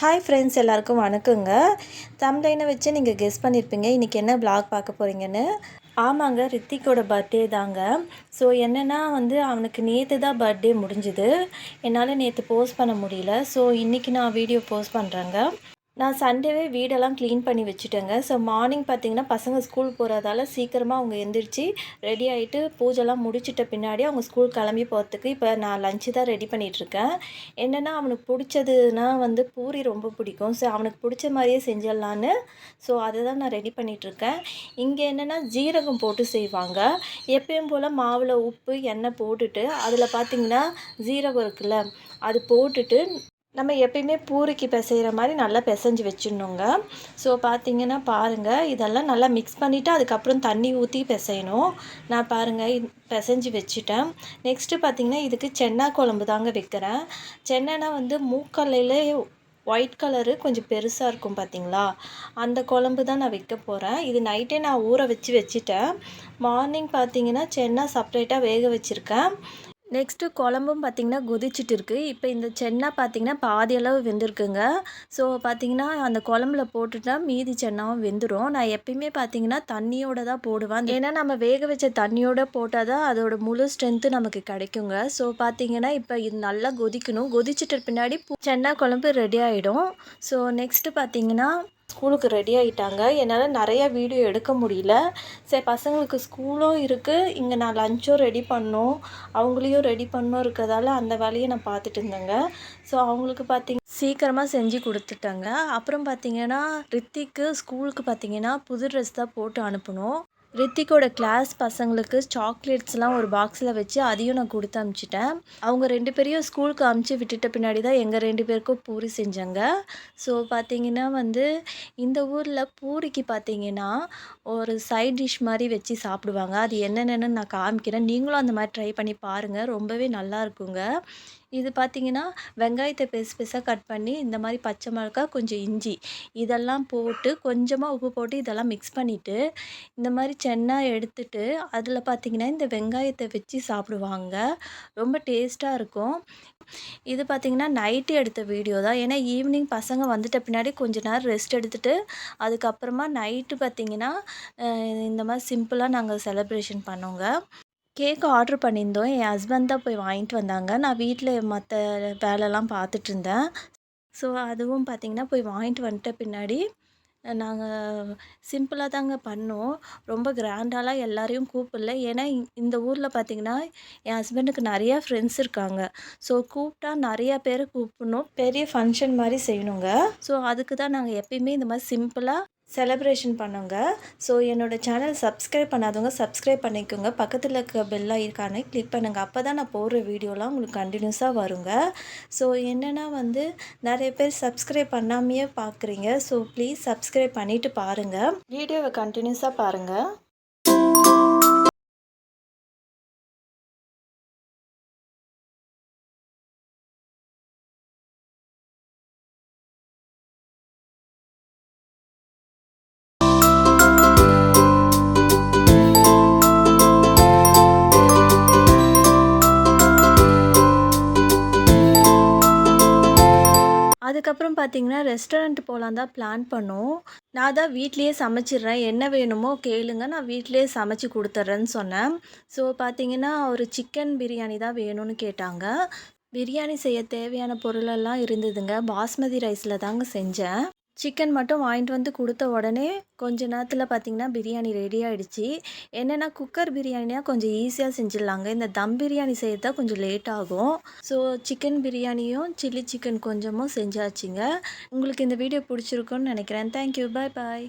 Hi friends எல்லாருக்கும் வணக்கங்க. தம்லைனை வச்சு நீங்கள் கெஸ் பண்ணியிருப்பீங்க இன்றைக்கி என்ன பிளாக் பார்க்க போகிறீங்கன்னு ஆமாங்க ரித்திக்கோட பர்த்டே தாங்க. ஸோ என்னென்னா வந்து அவனுக்கு நேற்று தான் பர்த்டே முடிஞ்சுது. என்னால் நேற்று போஸ்ட் பண்ண முடியல. ஸோ இன்றைக்கி நான் வீடியோ போஸ்ட் பண்ணுறேங்க நான் சண்டேவே வீடெல்லாம் க்ளீன் பண்ணி வச்சுட்டேங்க. ஸோ மார்னிங் பார்த்தீங்கன்னா பசங்க ஸ்கூல் போகிறதால சீக்கிரமாக அவங்க எந்திரிச்சு ரெடி ஆகிட்டு பூஜைலாம் முடிச்சிட்ட பின்னாடி அவங்க ஸ்கூல் கிளம்பி போகிறதுக்கு இப்போ நான் லஞ்சு தான் ரெடி பண்ணிகிட்ருக்கேன் என்னென்னா அவனுக்கு பிடிச்சதுன்னா வந்து பூரி ரொம்ப பிடிக்கும். ஸோ அவனுக்கு பிடிச்ச மாதிரியே செஞ்சிடலான்னு. ஸோ அதை தான் நான் ரெடி பண்ணிகிட்ருக்கேன் இங்கே என்னென்னா ஜீரகம் போட்டு செய்வாங்க. எப்பயும் போல் மாவில் உப்பு எண்ணெய் போட்டுட்டு அதில் பார்த்தீங்கன்னா ஜீரகம் இருக்குல்ல அது போட்டுட்டு நம்ம எப்பயுமே பூரிக்கு பிசைகிற மாதிரி நல்லா பிசைஞ்சு வச்சிடணுங்க. ஸோ பார்த்தீங்கன்னா பாருங்கள் இதெல்லாம் நல்லா மிக்ஸ் பண்ணிவிட்டு அதுக்கப்புறம் தண்ணி ஊற்றி பிசையணும். நான் பாருங்கள் பிசைஞ்சு வச்சுட்டேன். நெக்ஸ்ட்டு பார்த்தீங்கன்னா இதுக்கு சென்னா குழம்பு தாங்க வைக்கிறேன். சென்னா வந்து மூக்கல்லையிலே ஒயிட் கலரு கொஞ்சம் பெருசாக இருக்கும் பார்த்தீங்களா அந்த குழம்பு தான் நான் வைக்க போகிறேன் இது நைட்டே நான் ஊற வச்சு வச்சுட்டேன். மார்னிங் பார்த்தீங்கன்னா சென்னா செப்பரேட்டாக வேக வச்சுருக்கேன். நெக்ஸ்ட்டு குழம்பும் பார்த்திங்கன்னா கொதிச்சிட்டு இருக்குது இப்போ இந்த சென்னா பார்த்திங்கன்னா பாதி அளவு வெந்திருக்குங்க. ஸோ பார்த்திங்கன்னா அந்த குழம்புல போட்டுட்டா மீதி சென்னாவும் வெந்துடும் நான் எப்பயுமே பார்த்திங்கன்னா தண்ணியோட தான் போடுவேன். ஏன்னா நம்ம வேக வச்ச தண்ணியோட போட்டால் தான் அதோட முழு ஸ்ட்ரென்த்து நமக்கு கிடைக்குங்க. ஸோ பார்த்திங்கன்னா இப்போ இது நல்லா கொதிக்கணும். கொதிச்சிட்ட பின்னாடி சென்னா குழம்பு ரெடி ஆகிடும் ஸோ நெக்ஸ்ட்டு பார்த்திங்கன்னா ஸ்கூலுக்கு ரெடி ஆகிட்டாங்க என்னால் நிறையா வீடியோ எடுக்க முடியல. சரி பசங்களுக்கு ஸ்கூலும் இருக்குது இங்கே நான் லஞ்சும் ரெடி பண்ணோம். அவங்களையும் ரெடி பண்ணோம் இருக்கிறதால அந்த வேலையை நான் பார்த்துட்டு இருந்தேங்க. ஸோ அவங்களுக்கு பார்த்திங்க சீக்கிரமாக செஞ்சு கொடுத்துட்டேங்க. அப்புறம் பார்த்திங்கன்னா ரித்திக்கு ஸ்கூலுக்கு பார்த்திங்கன்னா புது ட்ரெஸ் தான் போட்டு அனுப்பணும். ரித்திக்கோட கிளாஸ் பசங்களுக்கு சாக்லேட்ஸ்லாம் ஒரு பாக்ஸில் வச்சு அதையும் நான் கொடுத்து அனுப்பிச்சிட்டேன். அவங்க ரெண்டு பேரையும் ஸ்கூலுக்கு அமுச்சு விட்டுட்ட பின்னாடி தான் எங்கள் ரெண்டு பேருக்கும் பூரி செஞ்சாங்க. ஸோ பார்த்தீங்கன்னா வந்து இந்த ஊரில் பூரிக்கு பார்த்தீங்கன்னா ஒரு சைட் டிஷ் மாதிரி வச்சு சாப்பிடுவாங்க. அது என்னென்னன்னு நான் காமிக்கிறேன். நீங்களும் அந்த மாதிரி ட்ரை பண்ணி பாருங்கள் ரொம்பவே நல்லா இருக்குங்க. இது பார்த்தீங்கன்னா வெங்காயத்தை பெருசு பெருசாக கட் பண்ணி இந்த மாதிரி பச்சை மிளகா கொஞ்சம் இஞ்சி இதெல்லாம் போட்டு கொஞ்சமாக உப்பு போட்டு இதெல்லாம் மிக்ஸ் பண்ணிவிட்டு இந்த மாதிரி சென்னா எடுத்துட்டு அதில் பார்த்தீங்கன்னா இந்த வெங்காயத்தை வச்சு சாப்பிடுவாங்க. ரொம்ப டேஸ்ட்டாக இருக்கும். இது பார்த்திங்கன்னா நைட்டு எடுத்த வீடியோ தான். ஏன்னா ஈவினிங் பசங்க வந்துட்ட பின்னாடி கொஞ்ச நேரம் ரெஸ்ட் எடுத்துகிட்டு அதுக்கப்புறமா நைட்டு பார்த்திங்கன்னா இந்த மாதிரி சிம்பிளாக நாங்கள் செலப்ரேஷன் பண்ணோங்க கேக் ஆர்ட்ரு பண்ணியிருந்தோம். என் ஹஸ்பண்ட் தான் போய் வாங்கிட்டு வந்தாங்க. நான் வீட்டில் மற்ற வேலைலாம் பார்த்துட்ருந்தேன் ஸோ அதுவும் பார்த்திங்கன்னா போய் வாங்கிட்டு வந்துட்ட பின்னாடி நாங்கள் சிம்பிளாக தாங்க பண்ணோம். ரொம்ப கிராண்டாலாம் எல்லாரையும் கூப்பிடல. ஏன்னா இந்த ஊரில் பார்த்திங்கன்னா என் ஹஸ்பண்டுக்கு நிறையா ஃப்ரெண்ட்ஸ் இருக்காங்க. ஸோ கூப்பிட்டா நிறையா பேரை கூப்பிடணும். பெரிய ஃபங்க்ஷன் மாதிரி செய்யணுங்க. ஸோ அதுக்கு தான் நாங்கள் எப்பயுமே இந்த மாதிரி சிம்பிளாக செலப்ரேஷன் பண்ணுங்க. ஸோ என்னோடய சேனல் சப்ஸ்கிரைப் பண்ணாதவங்க சப்ஸ்கிரைப் பண்ணிக்கோங்க. பக்கத்தில் இருக்க பெல் ஐக்கானை கிளிக் பண்ணுங்கள் அப்போ தான் நான் போடுற வீடியோலாம் உங்களுக்கு கண்டினியூஸாக வருங்க. ஸோ என்னென்னா வந்து நிறைய பேர் சப்ஸ்கிரைப் பண்ணாமையே பார்க்குறீங்க ஸோ ப்ளீஸ் சப்ஸ்கிரைப் பண்ணிவிட்டு பாருங்கள் வீடியோவை கண்டினியூஸாக பாருங்கள் அதுக்கப்புறம் பார்த்தீங்கன்னா ரெஸ்டாரண்ட் போகலாம் தான் பிளான் பண்ணோம். நான் தான் வீட்லேயே சமைச்சிடுறேன். என்ன வேணுமோ கேளுங்க. நான் வீட்டிலேயே சமைச்சு கொடுத்துட்றேன்னு சொன்னேன். ஸோ பார்த்தீங்கன்னா ஒரு சிக்கன் பிரியாணி தான் வேணும்னு கேட்டாங்க. பிரியாணி செய்ய தேவையான பொருளெல்லாம் இருந்ததுங்க. பாஸ்மதி ரைஸில் தாங்க செஞ்சேன். சிக்கன் மட்டும் வாங்கிட்டு வந்து கொடுத்த உடனே கொஞ்ச நேரத்தில் பார்த்திங்கன்னா பிரியாணி ரெடி ஆகிடுச்சி என்னென்னா குக்கர் பிரியாணியாக கொஞ்சம் ஈஸியாக செஞ்சிடலாங்க. இந்த தம் பிரியாணி செய்யறதா கொஞ்சம் லேட் ஆகும். ஸோ சிக்கன் பிரியாணியும் சில்லி சிக்கன் கொஞ்சமும் செஞ்சாச்சுங்க. உங்களுக்கு இந்த வீடியோ பிடிச்சிருக்குன்னு நினைக்கிறேன். தேங்க்யூ பாய் பாய்